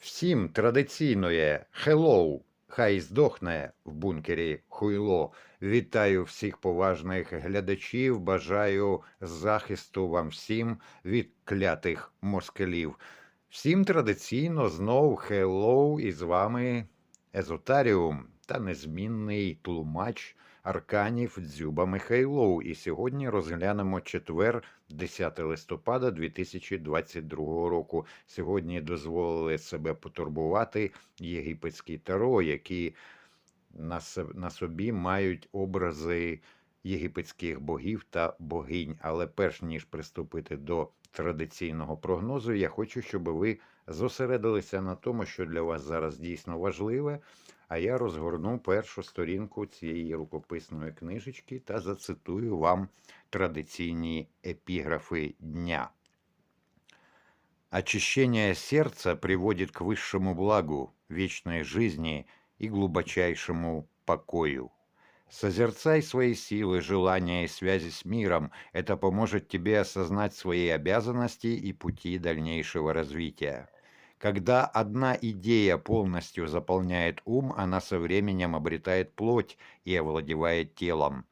Всім традиційноє «Hello», хай здохне в бункері хуйло. Вітаю всіх поважних глядачів. Бажаю захисту вам всім від клятих москалів. Всім традиційно знов «Hello» і з вами Езотаріум та незмінний тлумач арканів Дзюба Михайлов. І сьогодні розглянемо четвер, 10 листопада 2022 року. Сьогодні дозволили себе потурбувати єгипетські таро, які на собі мають образи єгипетських богів та богинь. Але перш ніж приступити до традиційного прогнозу, я хочу, щоб ви зосередилися на тому, що для вас зараз дійсно важливе. А я розгорну першу сторінку цієї рукописної книжечки та зацитую вам традиційні епиграфы дня. Очищение сердца приводит к высшему благу, вечной жизни и глубочайшему покою. Созерцай свои силы, желания и связи с миром. Это поможет тебе осознать свои обязанности и пути дальнейшего развития. Когда одна идея полностью заполняет ум, она со временем обретает плоть и овладевает телом.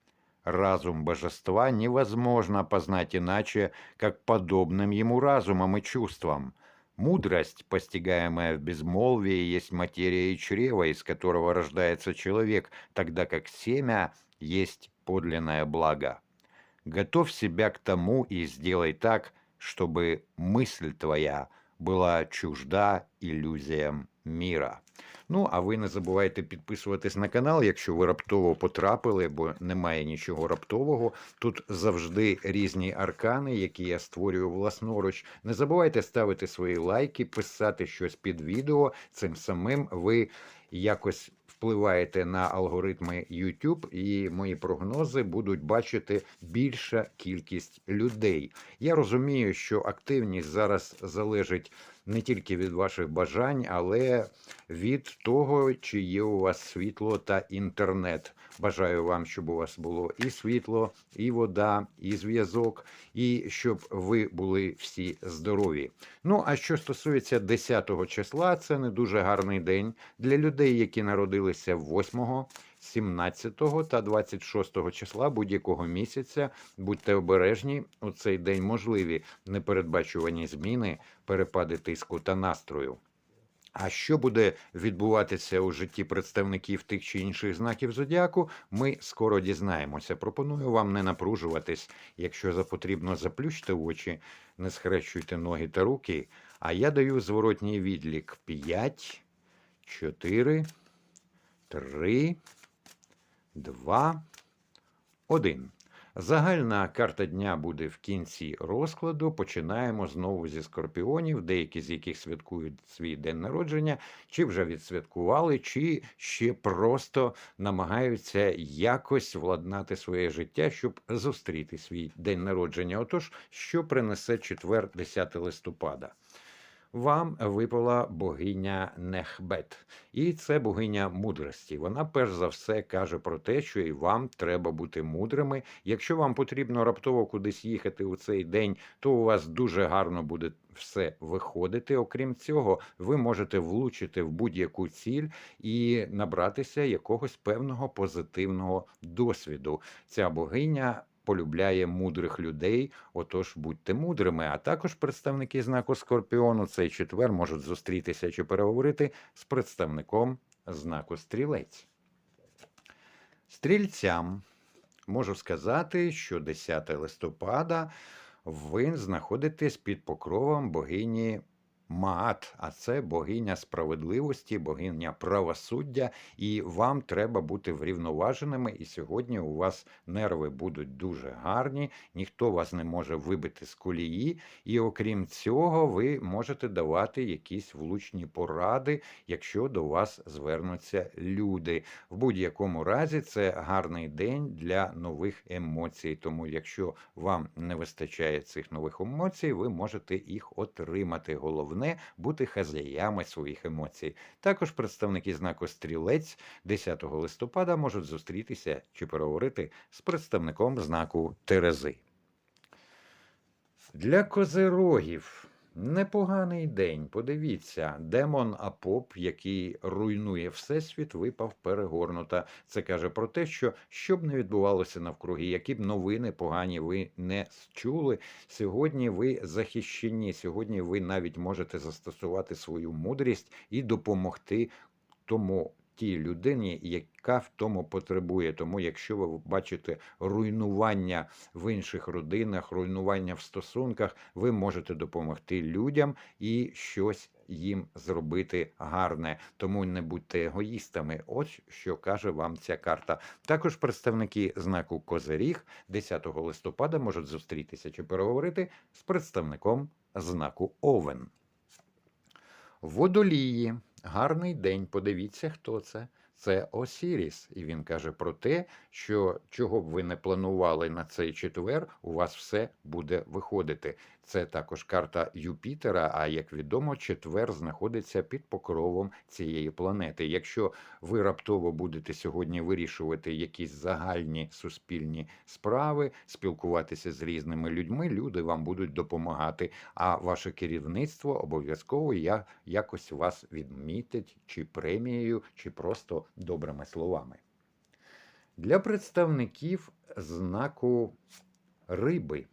Разум божества невозможно познать иначе, как подобным ему разумом и чувством. Мудрость, постигаемая в безмолвии, есть материя и чрево, из которого рождается человек, тогда как семя есть подлинное благо. Готовь себя к тому и сделай так, чтобы мысль твоя була чужда ілюзіям міра. Ну, а ви не забувайте підписуватись на канал, якщо ви раптово потрапили, бо немає нічого раптового. Тут завжди різні аркани, які я створюю власноруч. Не забувайте ставити свої лайки, писати щось під відео. Цим самим ви якось впливаєте на алгоритми YouTube, і мої прогнози будуть бачити більша кількість людей. Я розумію, що активність зараз залежить не тільки від ваших бажань, але від того, чи є у вас світло та інтернет. Бажаю вам, щоб у вас було і світло, і вода, і зв'язок, і щоб ви були всі здорові. Ну а що стосується 10 числа, це не дуже гарний день для людей, які народилися 8, 17 та 26 числа будь-якого місяця. Будьте обережні у цей день можливі непередбачувані зміни, перепади тиску та настрою. А що буде відбуватися у житті представників тих чи інших знаків зодіаку, ми скоро дізнаємося. Пропоную вам не напружуватись. Якщо за потрібно, заплющте очі, не схрещуйте ноги та руки. А я даю зворотній відлік: 5, 4, 3, 2, 1. Загальна карта дня буде в кінці розкладу. Починаємо знову зі скорпіонів, деякі з яких святкують свій день народження, чи вже відсвяткували, чи ще просто намагаються якось владнати своє життя, щоб зустріти свій день народження. Отож, що принесе четвер, 10 листопада? Вам випала богиня Нехбет, і це богиня мудрості. Вона перш за все каже про те, що і вам треба бути мудрими. Якщо вам потрібно раптово кудись їхати у цей день, то у вас дуже гарно буде все виходити. Окрім цього, ви можете влучити в будь-яку ціль і набратися якогось певного позитивного досвіду. Ця богиня полюбляє мудрих людей, отож будьте мудрими. А також представники знаку Скорпіону цей четвер можуть зустрітися чи переговорити з представником знаку Стрілець. Стрільцям можу сказати, що 10 листопада ви знаходитесь під покровом богині Маат, а це богиня справедливості, богиня правосуддя, і вам треба бути врівноваженими. І сьогодні у вас нерви будуть дуже гарні, ніхто вас не може вибити з колії. І окрім цього, ви можете давати якісь влучні поради, якщо до вас звернуться люди. В будь-якому разі це гарний день для нових емоцій. Тому, якщо вам не вистачає цих нових емоцій, ви можете їх отримати. Головне бути хазяями своїх емоцій. Також представники знаку стрілець 10 листопада можуть зустрітися чи переговорити з представником знаку Терези. Для козирогів Непоганий день. Подивіться, демон Апоп, який руйнує всесвіт, випав перегорнута. Це каже про те, що що б не відбувалося навкруги, які б новини погані ви не чули. Сьогодні ви захищені. Сьогодні ви навіть можете застосувати свою мудрість і допомогти тому тій людині, яка в тому потребує. Тому, якщо ви бачите руйнування в інших родинах, руйнування в стосунках, ви можете допомогти людям і щось їм зробити гарне. Тому не будьте егоїстами. Ось що каже вам ця карта. Також представники знаку Козиріг 10 листопада можуть зустрітися чи переговорити з представником знаку Овен. Водолії. Гарний день. Подивіться, хто це. Це Осіріс, і він каже про те, що чого б ви не планували на цей четвер, у вас все буде виходити. Це також карта Юпітера. А як відомо, четвер знаходиться під покровом цієї планети. Якщо ви раптово будете сьогодні вирішувати якісь загальні суспільні справи, спілкуватися з різними людьми, люди вам будуть допомагати. А ваше керівництво обов'язково я якось вас відмітить чи премією, чи просто добрими словами. Для представників знаку риби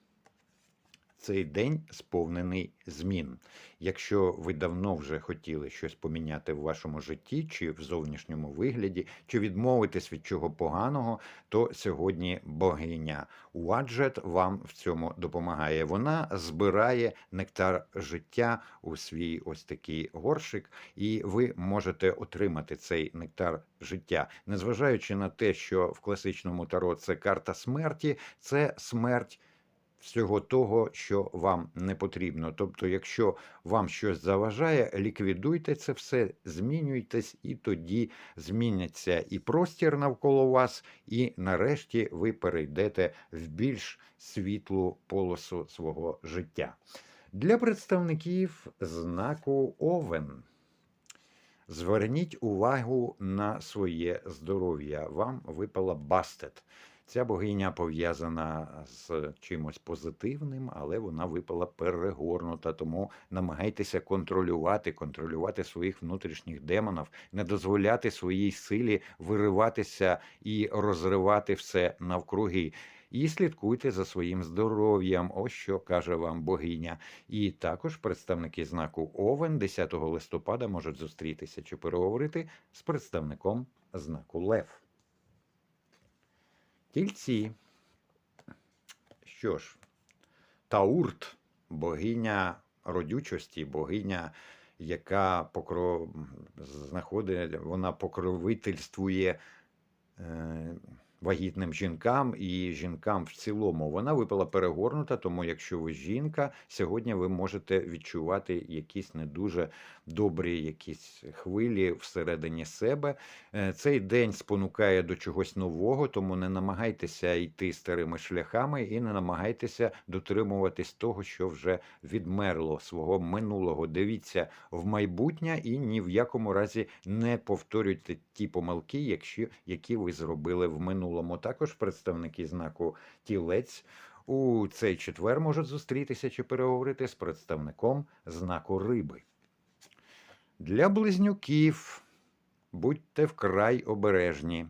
цей день сповнений змін. Якщо ви давно вже хотіли щось поміняти в вашому житті, чи в зовнішньому вигляді, чи відмовитись від чого поганого, то сьогодні богиня Уаджет вам в цьому допомагає. Вона збирає нектар життя у свій ось такий горшик, і ви можете отримати цей нектар життя, незважаючи на те, що в класичному таро це карта смерті, це смерть всього того, що вам не потрібно. Тобто, якщо вам щось заважає, ліквідуйте це все, змінюйтесь, і тоді зміняться і простір навколо вас, і нарешті ви перейдете в більш світлу полосу свого життя. Для представників знаку Овен. Зверніть увагу на своє здоров'я. Вам випала бастет. Ця богиня пов'язана з чимось позитивним, але вона випала перегорнута. Тому намагайтеся контролювати, контролювати своїх внутрішніх демонів, не дозволяти своїй силі вириватися і розривати все навкруги. І слідкуйте за своїм здоров'ям, ось що каже вам богиня. І також представники знаку Овен 10 листопада можуть зустрітися чи переговорити з представником знаку Лев. Тільці. Що ж, Таурт, богиня родючості, богиня, яка покро... знаходить, вона покровительствує. Е вагітним жінкам і жінкам в цілому. Вона випала перегорнута, тому якщо ви жінка, сьогодні ви можете відчувати якісь не дуже добрі якісь хвилі всередині себе. Е, цей день спонукає до чогось нового, тому не намагайтеся йти старими шляхами і не намагайтеся дотримуватись того, що вже відмерло свого минулого. Дивіться в майбутнє і ні в якому разі не повторюйте ті помилки, які ви зробили в минулому минулому. Також представники знаку тілець у цей четвер можуть зустрітися чи переговорити з представником знаку риби. Для близнюків будьте вкрай обережні.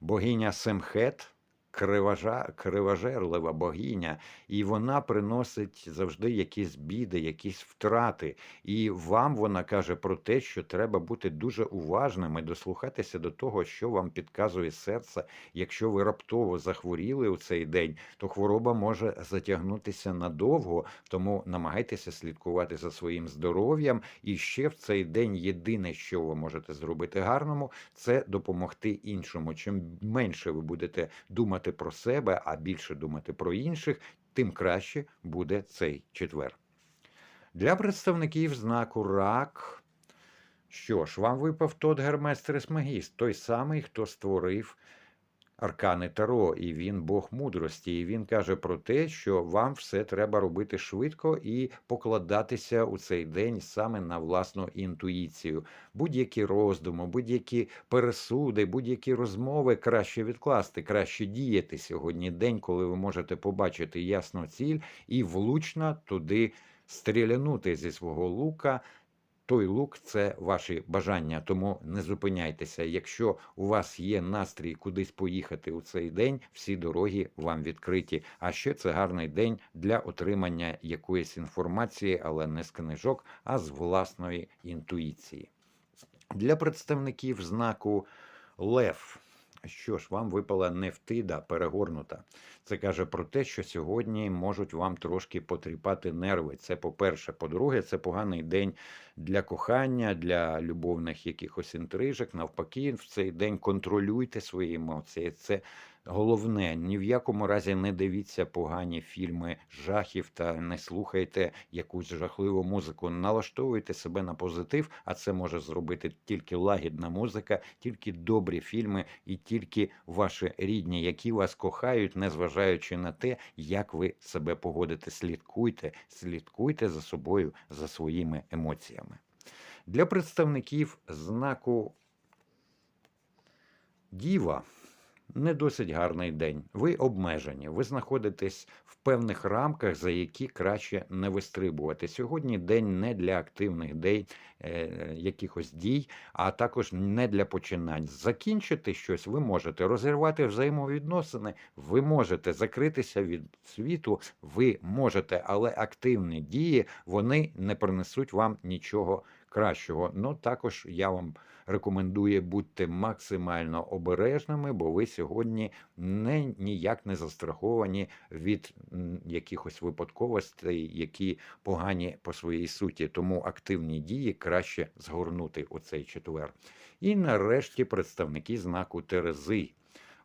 Богиня Семхет кривожа, кривожерлива богиня, і вона приносить завжди якісь біди, якісь втрати. І вам вона каже про те, що треба бути дуже уважними, дослухатися до того, що вам підказує серце. Якщо ви раптово захворіли у цей день, то хвороба може затягнутися надовго, тому намагайтеся слідкувати за своїм здоров'ям. І ще в цей день єдине, що ви можете зробити гарному, це допомогти іншому. Чим менше ви будете думати думати про себе, а більше думати про інших, тим краще буде цей четвер. Для представників знаку рак. Що ж, вам випав тот Гермес Трисмегіст, той самий, хто створив Аркани Таро, і він Бог мудрості. І він каже про те, що вам все треба робити швидко і покладатися у цей день саме на власну інтуїцію. Будь-які роздуми, будь-які пересуди, будь-які розмови краще відкласти, краще діяти сьогодні. День, коли ви можете побачити ясну ціль і влучно туди стрілянути зі свого лука. Той лук це ваші бажання, тому не зупиняйтеся. Якщо у вас є настрій кудись поїхати у цей день, всі дороги вам відкриті. А ще це гарний день для отримання якоїсь інформації, але не з книжок, а з власної інтуїції. Для представників знаку Лев. Що ж, вам випала нефтида перегорнута. Це каже про те, що сьогодні можуть вам трошки потріпати нерви. Це по-перше. По-друге, це поганий день для кохання, для любовних якихось інтрижок. Навпаки, в цей день контролюйте свої емоції. Це головне. Ні в якому разі не дивіться погані фільми жахів та не слухайте якусь жахливу музику. Налаштовуйте себе на позитив, а це може зробити тільки лагідна музика, тільки добрі фільми і тільки ваші рідні, які вас кохають, незважаючи на те, як ви себе поводите. Слідкуйте, слідкуйте за собою, за своїми емоціями. Для представників знаку Діва не досить гарний день. Ви обмежені, ви знаходитесь в певних рамках, за які краще не вистрибувати. Сьогодні день не для активних дій, е, якихось дій, а також не для починань. Закінчити щось ви можете, розірвати взаємовідносини, ви можете закритися від світу, ви можете, але активні дії вони не принесуть вам нічого кращого. Ну також я вам рекомендую бути максимально обережними, бо ви сьогодні не ніяк не застраховані від якихось випадковостей, які погані по своїй суті. Тому активні дії краще згорнути у цей четвер. І нарешті представники знаку Терези.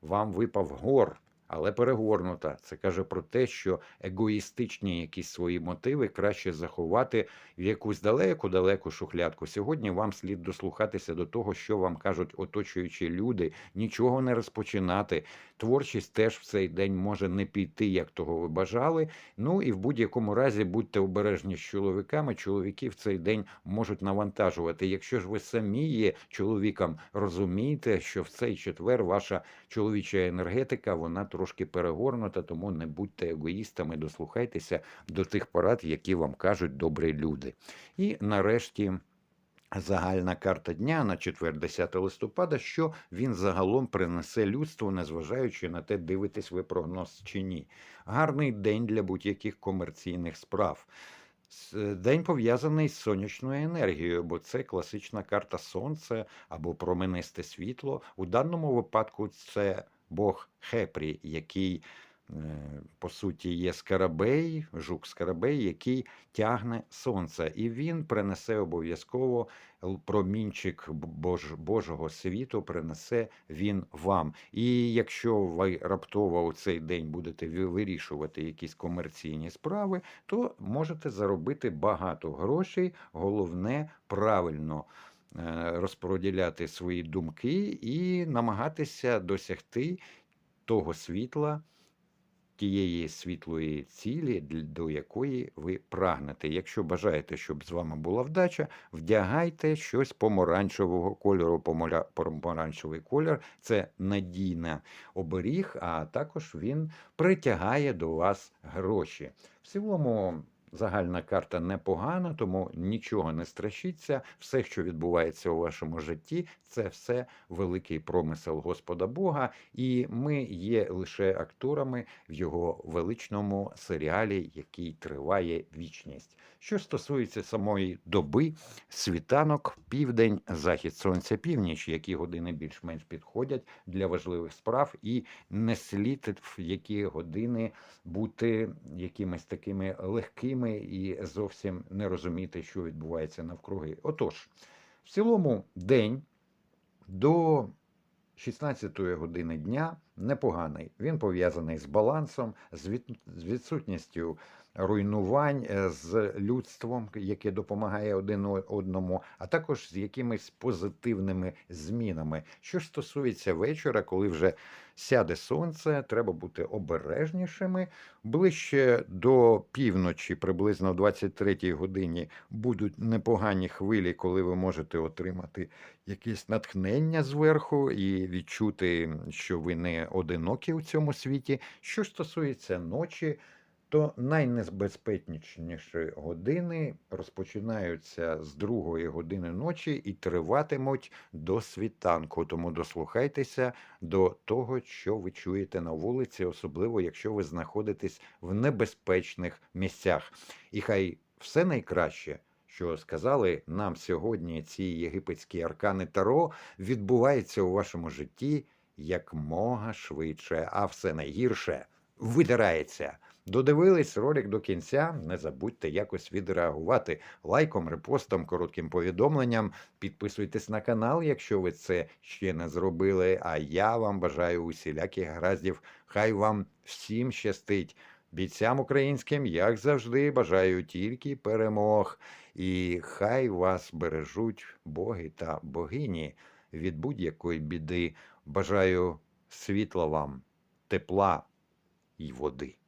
Вам випав гор. Але перегорнута. Це каже про те, що егоїстичні якісь свої мотиви краще заховати в якусь далеку-далеку шухлядку. Сьогодні вам слід дослухатися до того, що вам кажуть оточуючі люди, нічого не розпочинати. Творчість теж в цей день може не піти, як того ви бажали. Ну і в будь-якому разі будьте обережні з чоловіками. Чоловіки в цей день можуть навантажувати. Якщо ж ви самі є чоловіком, розумійте, що в цей четвер ваша чоловіча енергетика вона трошки перегорнута, тому не будьте егоїстами, дослухайтеся до тих порад, які вам кажуть добрі люди. І нарешті. Загальна карта дня на четвер, 10 листопада, що він загалом принесе людству, незважаючи на те, дивитесь ви прогноз чи ні. Гарний день для будь-яких комерційних справ. День пов'язаний з сонячною енергією, бо це класична карта сонця або променисте світло. У даному випадку це Бог Хепрі, який е, по суті є скарабей, жук скарабей, який тягне сонце, і він принесе обов'язково промінчик Бож, Божого світу, принесе він вам. І якщо ви раптово у цей день будете ви- вирішувати якісь комерційні справи, то можете заробити багато грошей. Головне правильно розподіляти свої думки і намагатися досягти того світла, тієї світлої цілі, до якої ви прагнете. Якщо бажаєте, щоб з вами була вдача, вдягайте щось помаранчевого кольору. Помаранчевий колір це надійна оберіг, а також він притягає до вас гроші. В цілому. Загальна карта непогана, тому нічого не страшіться. Все, що відбувається у вашому житті, це все великий промисел Господа Бога, і ми є лише акторами в його величному серіалі, який триває вічність. Що стосується самої доби, світанок, південь, захід сонця, північ, які години більш-менш підходять для важливих справ, і не слід в які години бути якимись такими легкими і зовсім не розуміти, що відбувається навкруги. Отож, в цілому день до 16 години дня непоганий. Він пов'язаний з балансом, з відсутністю руйнувань е, з людством, яке допомагає один одному, а також з якимись позитивними змінами. Що стосується вечора, коли вже сяде сонце, треба бути обережнішими. Ближче до півночі, приблизно о 23 годині, будуть непогані хвилі, коли ви можете отримати якесь натхнення зверху і відчути, що ви не одинокі у цьому світі. Що стосується ночі, то найнебезпечніші години розпочинаються з другої години ночі і триватимуть до світанку. Тому дослухайтеся до того, що ви чуєте на вулиці, особливо якщо ви знаходитесь в небезпечних місцях. І хай все найкраще, що сказали нам сьогодні ці єгипетські аркани Таро, відбувається у вашому житті якмога швидше, а все найгірше видирається. Додивились ролик до кінця. Не забудьте якось відреагувати лайком, репостом, коротким повідомленням. Підписуйтесь на канал, якщо ви це ще не зробили. А я вам бажаю усіляких гараздів. Хай вам всім щастить. Бійцям українським, як завжди, бажаю тільки перемог. І хай вас бережуть боги та богині від будь-якої біди. Бажаю світла вам, тепла й води.